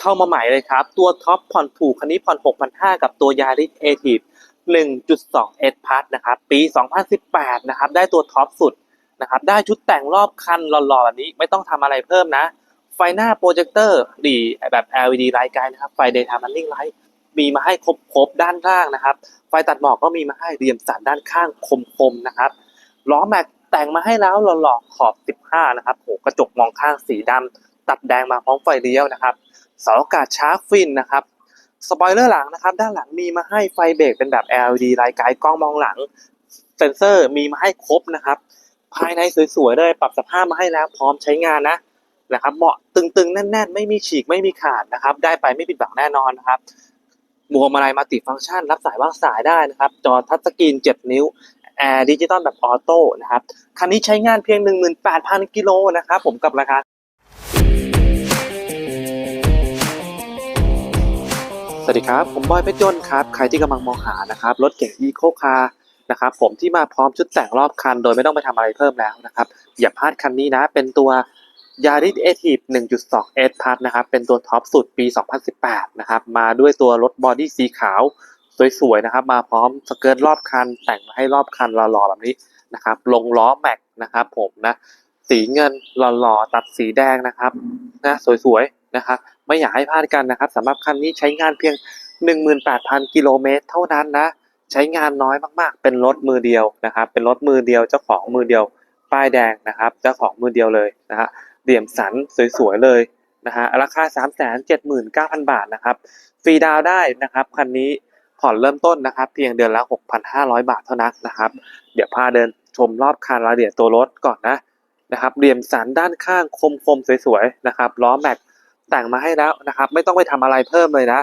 เข้ามาใหม่เลยครับ ตัวท็อปผ่อนถูกคันนี้ผ่อน 6,500 กับตัวยาริสเอทีฟ1.2 S Plus นะครับ ปี 2018 นะครับ ได้ตัวท็อปสุดนะครับ ได้ชุดแต่งรอบคันหล่อๆแบบนี้ไม่ต้องทำอะไรเพิ่มนะ ไฟหน้าโปรเจคเตอร์ดีแบบ LED ไลท์ไกด์นะครับ ไฟ Daytime Running Light มีมาให้ครบๆด้านล่างนะครับ ไฟตัดหมอกก็มีมาให้เรียมสันด้านข้างคมๆนะครับ ล้อแม็กแต่งมาให้แล้วหล่อๆขอบ 15 นะครับโหกระจกมองข้างสีดำตัดแดงมาพร้อมไฟเลี้ยวนะครับ เสาอากาศชาร์กฟินนะครับสปอยเลอร์หลังนะครับ ด้านหลังมีมาให้ไฟเบรกเป็นแบบ LED ไลท์ไกด์กล้องมองหลัง เซ็นเซอร์มีมาให้ครบนะครับ ภายในสวยๆเลยปรับสภาพมาให้แล้วพร้อมใช้งานนะนะครับเบาะตึงๆ แน่นๆ ไม่มีฉีกไม่มีขาดนะครับ ได้ไปไม่ผิดหวังแน่นอนนะครับมวกมาลัยมัลติฟังก์ชัน รับสายวางสายได้นะครับ จอทัชสกรีน 7 นิ้วแอร์ดิจิตอลแบบออโต้นะครับ คันนี้ใช้งานเพียง 18,000 กิโลนะครับ ผมกับราคา วัสดีครับ ผมบอยเพชรยนต์ครับ ใครที่กำลังมองหานะครับรถเก๋งอีโคคาร์นะครับผมที่มาพร้อมชุดแต่งรอบคัน โดยไม่ต้องไปทำอะไรเพิ่มแล้วนะครับอย่าพลาดคันนี้นะ เป็นตัวยาริสเอทีฟ1.2 S Plus นะครับ เป็นตัวท็อปสุดปี 2018 นะครับ มาด้วยตัวรถบอดี้สีขาว สวยๆ นะครับ มาพร้อมสเกิร์ตรอบคัน แต่งมาให้รอบคันหล่อๆ แบบนี้นะครับ ลงล้อแม็กนะครับผมนะ สีเงินหล่อๆ ตัดสีแดงนะครับนะสวยๆ นะครับ ไม่อยากให้พลาดกันนะครับสำหรับคันนี้ใช้งานเพียง 18,000 กิโลเมตรเท่านั้นนะ ใช้งานน้อยมากๆ เป็นรถมือเดียวนะครับ เป็นรถมือเดียวเจ้าของมือเดียว ป้ายแดงนะครับ เจ้าของมือเดียวเลยนะฮะเหลี่ยมสันสวยๆเลยนะฮะราคา 379,000 บาทนะครับฟรีดาวได้นะครับคันนี้ผ่อนเริ่มต้นนะครับ เพียงเดือนละ 6,500 บาทเท่านั้นนะครับ เดี๋ยวพาเดินชมรอบคันรายละเอียดตัวรถก่อนนะนะครับเหลี่ยมสันด้านข้างคมๆสวยๆนะครับล้อแม็ก แต่งมาให้แล้วนะครับ ไม่ต้องไปทำอะไรเพิ่มเลยนะ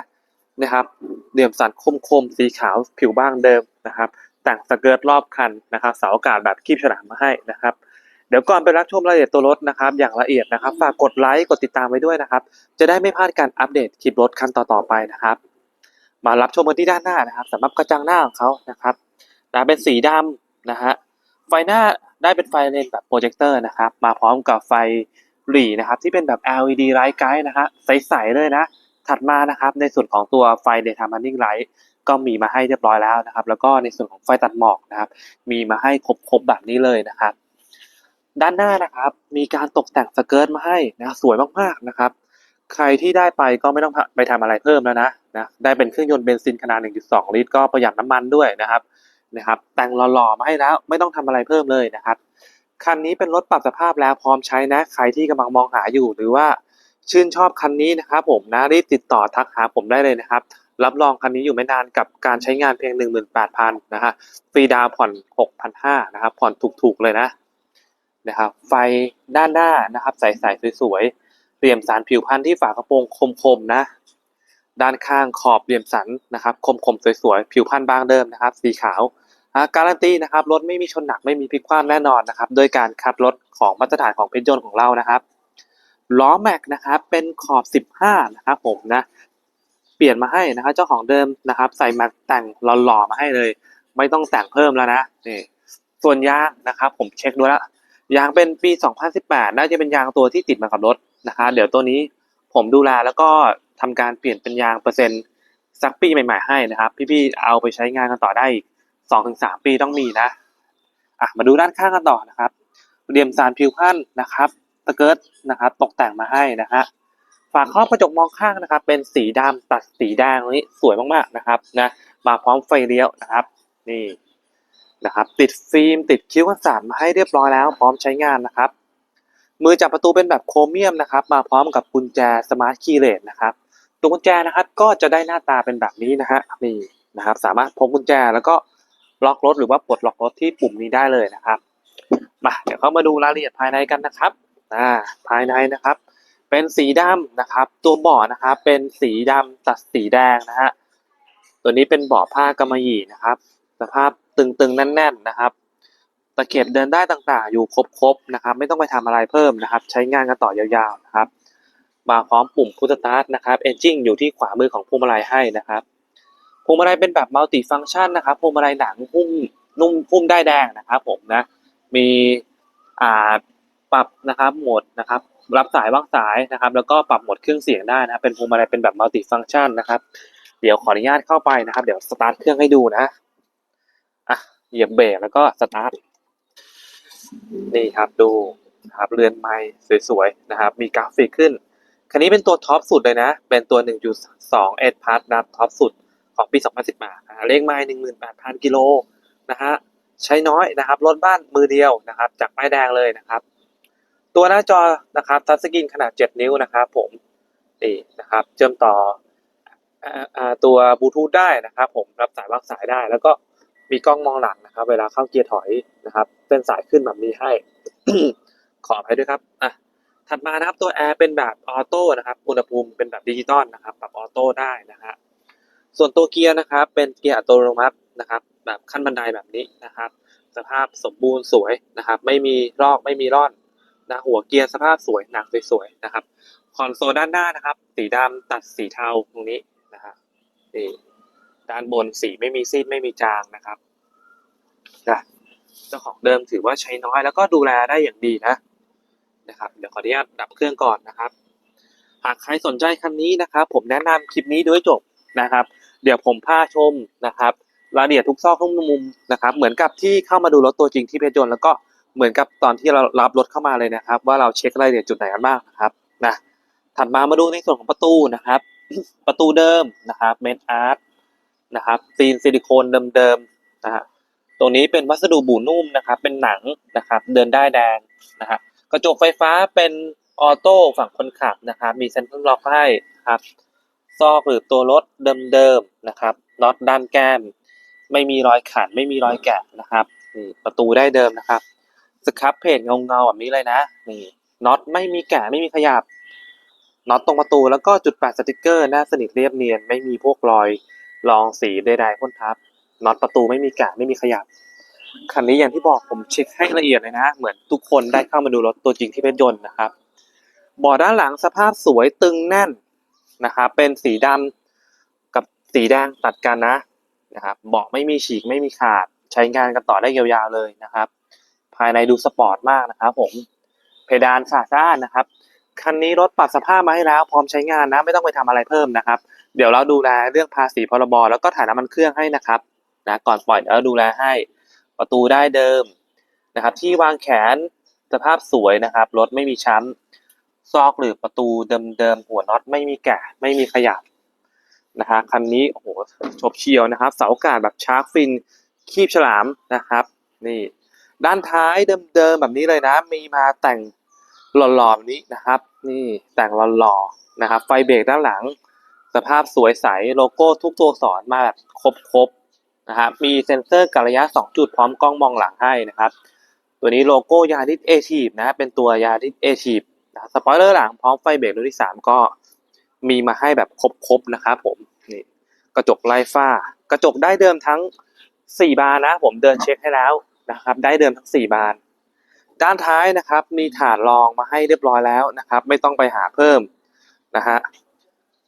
นะครับเหลี่ยมสันคมๆสีขาวผิวบ้างเดิมนะครับแต่งสเกิร์ตรอบคันนะครับเสาอากาศแบบคีบฉลามมาให้นะครับเดี๋ยวก่อนไปรับชมรายละเอียดตัวรถนะครับ อย่างละเอียดนะครับ ฝากกดไลค์กดติดตามไว้ด้วยนะครับ จะได้ไม่พลาดการอัปเดตคลิปรถคันต่อๆไปนะครับ มารับชมกันที่ด้านหน้านะครับสำหรับกระจังหน้าของเขานะครับนะเป็นสีดำนะฮะไฟหน้าได้เป็นไฟเลนแบบโปรเจคเตอร์นะครับ มาพร้อมกับไฟ หรี่นะครับที่เป็นแบบ LED light guide นะฮะใสๆเลยนะ ถัดมานะครับในส่วนของตัวไฟ daytime running light ก็มีมาให้เรียบร้อยแล้วนะครับ แล้วก็ในส่วนของไฟตัดหมอกนะครับ มีมาให้ครบๆแบบนี้เลยนะครับ ด้านหน้านะครับ มีการตกแต่งสเกิร์ตมาให้นะสวยมากๆนะครับ ใครที่ได้ไปก็ไม่ต้องไปทำอะไรเพิ่มแล้วนะนะได้เป็นเครื่องยนต์เบนซินขนาด 1.2 ลิตร ก็ประหยัดน้ำมันด้วยนะครับนะครับ แต่งหล่อๆมาให้แล้วไม่ต้องทำอะไรเพิ่มเลยนะครับ คันนี้เป็นรถปรับสภาพแล้วพร้อมใช้นะ ใครที่กำลังมองหาอยู่หรือว่าชื่นชอบคันนี้นะครับผมนะรีบติดต่อทักหาผมได้เลยนะครับ รับรองคันนี้อยู่ไม่นานกับการใช้งานเพียง 18,000นะฮะฟรีดาวผ่อน 6,500นะครับผ่อนถูกๆเลยนะนะครับไฟด้านหน้านะครับใสๆสวยๆเหลี่ยมสันผิวพันธุ์ที่ฝากระโปรงคมๆนะ ด้านข้างขอบเหลี่ยมสันนะครับคมๆสวยๆผิวพันธุ์บางเดิมนะครับ สีขาว การันตีนะครับรถไม่มีชนหนักไม่มีพลิกคว่ำแน่นอนนะครับโดยการคัดรถของมาตรฐานของเพชรยนต์ของเรานะครับล้อแม็กนะครับเป็นขอบ 15 นะครับผมนะเปลี่ยนมาให้นะครับเจ้าของเดิมนะครับ ใส่แม็กแต่งหล่อๆมาให้เลย ไม่ต้องแต่งเพิ่มแล้วนะนี่ส่วนยางนะครับ ผมเช็คดูแล้วยางเป็นปี 2018 น่าจะเป็นยางตัวที่ติดมากับรถนะคะเดี๋ยวตัวนี้ผมดูแลแล้วก็ทำการเปลี่ยนเป็นยางเปอร์เซ็นต์สักปีใหม่ ๆ ให้นะครับ พี่ๆเอาไปใช้งานกันต่อได้อีก สองถึงสามปีต้องมีนะอะมาดูด้านข้างกันต่อนะครับเรียมสารผิวพันธุ์นะครับตะเกิร์ตนะครับ ตกแต่งมาให้นะฮะฝาครอบกระจกมองข้างนะครับ เป็นสีดำตัดสีแดงตรงนี้สวยมากๆนะครับนะมาพร้อมไฟเลี้ยวนะครับ นี่นะครับ ติดฟิล์มติดคิ้วกันสานมาให้เรียบร้อยแล้ว พร้อมใช้งานนะครับ มือจับประตูเป็นแบบโครเมียมนะครับ มาพร้อมกับกุญแจสมาร์ทคีย์เลสนะครับตัวกุญแจนะครับก็จะได้หน้าตาเป็นแบบนี้นะฮะนี่นะครับ สามารถพกกุญแจแล้วก็ ล็อกรถหรือว่าปลดล็อกรถที่ปุ่มนี้ได้เลยนะครับมาเดี๋ยวเข้ามาดูรายละเอียดภายในกันนะครับอ่าภายในนะครับ เป็นสีดำนะครับ ตัวเบาะนะครับ เป็นสีดำตัดสีแดงนะฮะตัวนี้เป็นเบาะผ้ากำมะหยี่นะครับสภาพตึงๆแน่น ๆนะครับตะเข็บเดินได้ต่างๆ อยู่ครบๆนะครับ ไม่ต้องไปทำอะไรเพิ่มนะครับ ใช้งานกันต่อยาวๆนะครับ มาพร้อมปุ่มพุทสตาร์ทนะครับเอนจินอยู่ที่ขวามือของพวงมาลัยให้นะครับ พวงมาลัยเป็นแบบมัลติฟังก์ชันนะครับพวงมาลัยหนังหุ้มนุ่มหุ้มได้แดงนะครับผมนะมีอ่าปรับนะครับโหมดนะครับรับสายวางสายนะครับ แล้วก็ปรับโหมดเครื่องเสียงได้นะเป็นพวงมาลัยเป็นแบบมัลติฟัง c t ชันนะครับ เดี๋ยวขออนุญาตเข้าไปนะครับ เดี๋ยวสตาร์ทเครื่องให้ดูนะอะเหยียบเบรกแล้วก็สตาร์ทนี่ครับดูนะครับเรือนไม้สวยๆนะครับ มีกราฟิกขึ้น คันนี้เป็นตัวท็อปสุดเลยนะ เป็นตัว 1.2 S Plus นะครับท็อปสุด ของปี 2018นะเลขไม้18,000 กิโลนะฮะใช้น้อยนะครับรถบ้านมือเดียวนะครับ จากป้ายแดงเลยนะครับ ตัวหน้าจอนะครับทัชสกรีนขนาด 7 นิ้วนะครับ ผมนี่นะครับ เชื่อมต่ออตัวบลูทูธได้นะครับ ผมรับสายวางสายได้ แล้วก็มีกล้องมองหลังนะครับ เวลาเข้าเกียร์ถอยนะครับเส้นสายขึ้นแบบนี้ให้ ขออภัยด้วยครับอะถัดมานะครับตัวแอร์เป็นแบบออโต้นะครับอุณหภูมิเป็นแบบดิจิตอลนะครับปรับออโต้ได้นะฮะ ส่วนตัวเกียร์นะครับ เป็นเกียร์อัตโนมัตินะครับ แบบขั้นบันไดแบบนี้นะครับ สภาพสมบูรณ์สวยนะครับ ไม่มีรอกไม่มีร่อนนะหัวเกียร์สภาพสวยหนักสวยๆนะครับคอนโซลด้านหน้านะครับ สีดำตัดสีเทาตรงนี้นะฮะนี่ด้านบนสีไม่มีซีดไม่มีจางนะครับนะเจ้าของเดิมถือว่าใช้น้อยแล้วก็ดูแลได้อย่างดีนะนะครับ เดี๋ยวขออนุญาตดับเครื่องก่อนนะครับ หากใครสนใจคันนี้นะครับ ผมแนะนำคลิปนี้ด้วยจบนะครับ เดี๋ยวผมพาชมนะครับรายละเอียดทุกซอกทุกมุมนะครับ เหมือนกับที่เข้ามาดูรถตัวจริงที่เพชรยนต์แล้วก็เหมือนกับตอนที่เรารับรถเข้ามาเลยนะครับ ว่าเราเช็ครายละเอียดจุดไหนกันบ้างนะครับนะถัดมามาดูในส่วนของประตูนะครับ ประตูเดิมนะครับเมนอาร์ตนะครับซีนซิลิโคนเดิมๆนะฮะตรงนี้เป็นวัสดุบูนุ่มนะครับ เป็นหนังนะครับ เดินได้แดงนะฮะกระจกไฟฟ้าเป็นออโต้ฝั่งคนขับนะครับ มีเซ็นทรัลล็อกให้ครับ ซอกหรือตัวรถเดิมๆนะครับน็อตด้านแก้ม ไม่มีรอยขันไม่มีรอยแกะนะครับนี่ประตูได้เดิมนะครับสครับเพจเงาๆแบบนี้เลยนะนี่น็อตไม่มีแกะไม่มีขยับน็อตตรงประตูแล้วก็จุดแปะสติกเกอร์หน้าสนิทเรียบเนียน ไม่มีพวกรอยรองสีใดๆพ่นทับน็อตประตูไม่มีแกะไม่มีขยับ คันนี้อย่างที่บอกผมเช็คให้ละเอียดเลยนะ เหมือนทุกคนได้เข้ามาดูรถตัวจริงที่เพชรยนต์นะครับเบาะด้านหลังสภาพสวยตึงแน่น นะครับเป็นสีดำกับสีแดงตัดกันนะนะครับเบาะไม่มีฉีกไม่มีขาดใช้งานกันต่อได้ยาวๆเลยนะครับ ภายในดูสปอร์ตมากนะครับผมเพดานสะอาดนะครับคันนี้รถปรับสภาพมาให้แล้ว พร้อมใช้งานนะไม่ต้องไปทำอะไรเพิ่มนะครับ เดี๋ยวเราดูแลเรื่องภาษีพรบแล้วก็ถ่ายน้ำมันเครื่องให้นะครับนะก่อนปล่อยเดี๋ยวเราดูแลให้ประตูได้เดิมนะครับ ที่วางแขนสภาพสวยนะครับ รถไม่มีช้ำ ซอกหรือประตูเดิมๆหัวน็อตไม่มีแกะไม่มีขยับนะฮะคันนี้โอ้โหชบเฉียวนะครับ เสาอากาศแบบชาร์กฟินคีบฉลามนะครับ นี่ ด้านท้ายเดิมๆแบบนี้เลยนะ มีมาแต่งหล่อๆแบบนี้นะครับ นี่แต่งหล่อๆนะครับ ไฟเบรกด้านหลัง สภาพสวยใสโลโก้ทุกตัวอักษรมาแบบครบๆนะครับมีเซ็นเซอร์กะระยะ 2 จุดพร้อมกล้องมองหลังให้นะครับ ตัวนี้โลโก้ยาริสเอทีฟนะเป็นตัวยาริสเอทีฟ สปอยเลอร์หลังพร้อมไฟเบรกรุ่นที่3ก็มีมาให้แบบครบๆนะครับผมนี่กระจกไล่ฝ้ากระจกได้เดิมทั้ง4บานนะ ผมเดินเช็คให้แล้วนะครับ ได้เดิมทั้ง4บาน ด้านท้ายนะครับ มีฐานรองมาให้เรียบร้อยแล้วนะครับ ไม่ต้องไปหาเพิ่มนะฮะ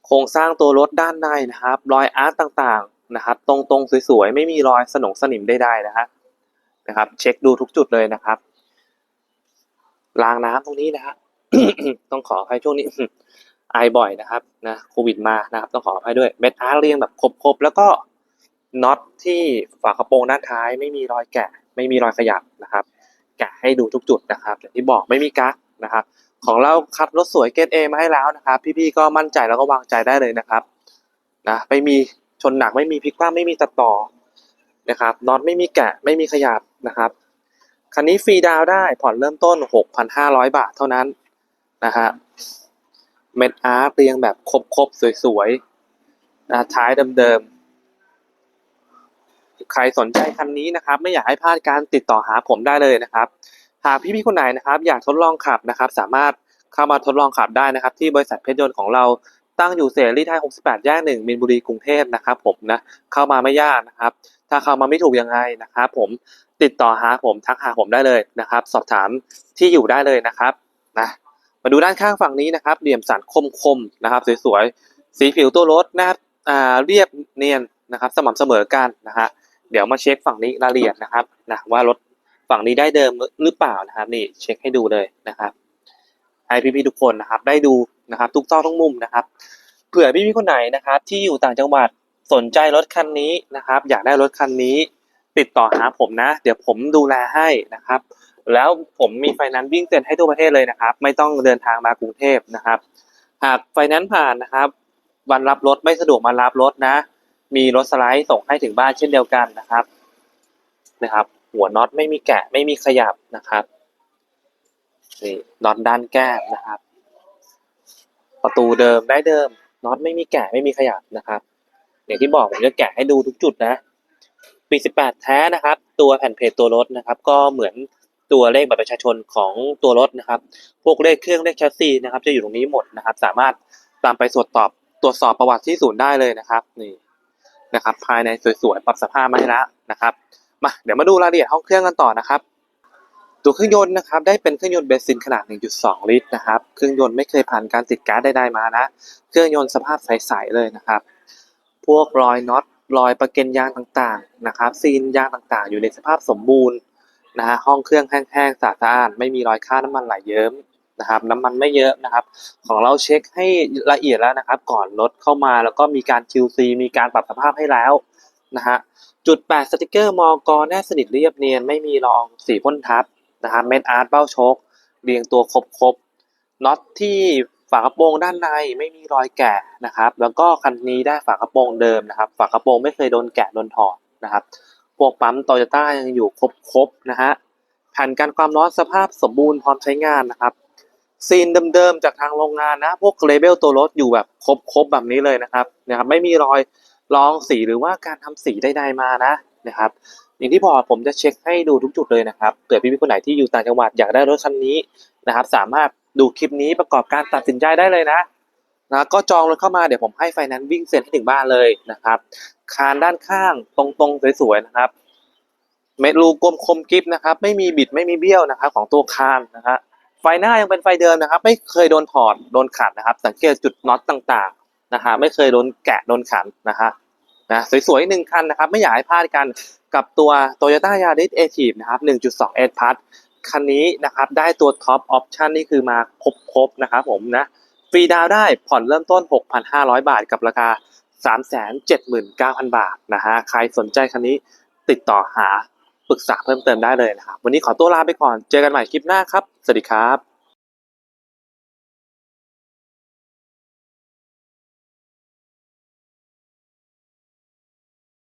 โครงสร้างตัวรถด้านในนะครับ รอยอาร์ตต่างๆนะครับ ตรงๆสวยๆไม่มีรอยสนงสนิมใดๆนะฮะนะครับ เช็คดูทุกจุดเลยนะครับรางน้ำตรงนี้นะฮะ ต้องขออภัยช่วงนี้ไอบ่อยนะครับนะโควิดมานะครับต้องขออภัยด้วยเม็ดอาร์ตเรียงแบบครบๆแล้วก็น็อตที่ฝากระโปรงด้านท้าย ไม่มีรอยแกะ ไม่มีรอยขยับนะครับ แกะให้ดูทุกจุดนะครับอย่างที่บอกไม่มีกั๊กนะครับ ของเราคัดรถสวยเกรดเอมาให้แล้วนะครับ พี่ๆก็มั่นใจแล้วก็วางใจได้เลยนะครับนะไม่มีชนหนักไม่มีพลิกคว่ำไม่มีตัดต่อนะครับน็อตไม่มีแกะไม่มีขยับนะครับคันนี้ฟรีดาวได้ผ่อนเริ่มต้น 6,500 บาทเท่านั้น นะฮะเม็ดอาร์เรียงแบบครบๆสวยๆนะท้ายเดิมๆ ใครสนใจคันนี้นะครับ ไม่อยากให้พลาดการติดต่อหาผมได้เลยนะครับ หากพี่ๆคนไหนนะครับ อยากทดลองขับนะครับ สามารถเข้ามาทดลองขับได้นะครับ ที่บริษัทเพชรยนต์ของเราตั้งอยู่เสรีไทย 68 แยกหนึ่งมินบุรีกรุงเทพนะครับ ผมนะเข้ามาไม่ยากนะครับ ถ้าเข้ามาไม่ถูกยังไงนะครับ ผมติดต่อหาผมทักหาผมได้เลยนะครับ สอบถามที่อยู่ได้เลยนะครับนะ มาดูด้านข้างฝั่งนี้นะครับ เหลี่ยมสันคมๆนะครับ สวยๆ สีผิวตัวรถนะครับอ่าเรียบเนียนนะครับ สม่ำเสมอกันนะฮะ เดี๋ยวมาเช็คฝั่งนี้รายละเอียดนะครับนะว่ารถฝั่งนี้ได้เดิมหรือเปล่านะครับ นี่เช็คให้ดูเลยนะครับให้พี่ๆทุกคนนะครับ ได้ดูนะครับทุกซอกทุกมุมนะครับ เผื่อพี่ๆคนไหนนะครับ ที่อยู่ต่างจังหวัดสนใจรถคันนี้นะครับ อยากได้รถคันนี้ ติดต่อหาผมนะ เดี๋ยวผมดูแลให้นะครับ แล้วผมมีไฟนนซ์วิ่งเซ็นให้ทั่วประเทศเลยนะครับ ไม่ต้องเดินทางมากรุงเทพนะครับ หากไฟนนซ์ผ่านนะครับ วันรับรถไม่สะดวกมารับรถนะ มีรถสไลด์ส่งให้ถึงบ้านเช่นเดียวกันนะครับนะครับ หัวน็อตไม่มีแกะไม่มีขยับนะครับนี่น็อตด้านแก้มนะครับ ประตูเดิมได้เดิมน็อตไม่มีแกะไม่มีขยับนะครับอย่างที่บอกผมจะแกะให้ดูทุกจุดนะปี18 แท้นะครับ ตัวแผ่นเพจตัวรถนะครับ ก็เหมือน ตัวเลขบัตรประชาชนของตัวรถนะครับ พวกเลขเครื่องเลขแชสซีนะครับ จะอยู่ตรงนี้หมดนะครับ สามารถตามไปตรวจสอบตรวจสอบประวัติที่ศูนย์ได้เลยนะครับ นี่นะครับ ภายในสวยๆปรับสภาพมาให้ล้วนะครับมาเดี๋ยวมาดูรายละเอียดห้องเครื่องกันต่อนะครับตัวเครื่องยนต์นะครับได้เป็นเครื่องยนต์เบนซินขนาด 1.2 ลิตรนะครับเครื่องยนต์ไม่เคยผ่านการติดก๊าซใดๆมานะ เครื่องยนต์สภาพใสๆเลยนะครับ พวกรอยน็อตรอยประเก็นยางต่างๆนะครับ ซีนยางต่างๆ อยู่ในสภาพสมบูรณ์ นะฮะห้องเครื่องแห้งๆสะอาดไม่มีรอยค่าน้ำมันไหลเยิ้มนะครับน้ำมันไม่เยอะนะครับ ของเราเช็คให้ละเอียดแล้วนะครับ ก่อนรถเข้ามาแล้วก็มีการ QC มีการปรับสภาพให้แล้วนะฮะจุดแปดสติกเกอร์มอกรแนบสนิทเรียบเนียน ไม่มีรองสีพ่นทับนะครับเม็ดอาร์ตเบ้าชคเรียงตัวครบๆน็อตที่ฝากระโปรงด้านในไม่มีรอยแกะนะครับ แล้วก็คันนี้ได้ฝากระโปรงเดิมนะครับ ฝากระโปรงไม่เคยโดนแกะโดนถอดนะครับ พวกปั๊มโตโยต้ายังอยู่ครบๆนะฮะแผ่นกันความร้อนสภาพสมบูรณ์พร้อมใช้งานนะครับซีนเดิมๆจากทางโรงงานนะ พวกเลเบลตัวรถอยู่แบบครบๆแบบนี้เลยนะครับนะครับ ไม่มีรอยรองสีหรือว่าการทำสีใดๆมานะนะครับ อย่างที่บอกผมจะเช็คให้ดูทุกจุดเลยนะครับเผื่อพี่ๆคนไหนที่อยู่ต่างจังหวัดอยากได้รถคันนี้นะครับ สามารถดูคลิปนี้ประกอบการตัดสินใจได้เลยนะนะก็จองรถเข้ามาเดี๋ยวผมให้ไฟแนนซ์วิ่งเซ็นให้ถึงบ้านเลยนะครับ คานด้านข้างตรงๆสวยๆนะครับ เม็ดรูกลมคมกริบนะครับ ไม่มีบิดไม่มีเบี้ยวนะครับ ของตัวคานนะฮะไฟหน้ายังเป็นไฟเดิมนะครับ ไม่เคยโดนถอดโดนขัดนะครับ สังเกตจุดน็อตต่างๆนะฮะไม่เคยโดนแกะโดนขันนะฮะนะสวยๆหนึ่งคันนะครับ ไม่อยากให้พลาดกันกับตัว Toyota Yaris a t i v นะครับ 1.2 S Plus คันนี้นะครับได้ตัวท็อปออปชันนี่คือมาครบๆนะครับผมนะฟรีดาวได้ผ่อนเริ่มต้น 6,500 บาทกับราคา 379,000 บาทนะฮะใครสนใจคันนี้ติดต่อหาปรึกษาเพิ่มเติมได้เลยนะครับ วันนี้ขอตัวลาไปก่อน เจอกันใหม่คลิปหน้าครับ สวัสดีครับ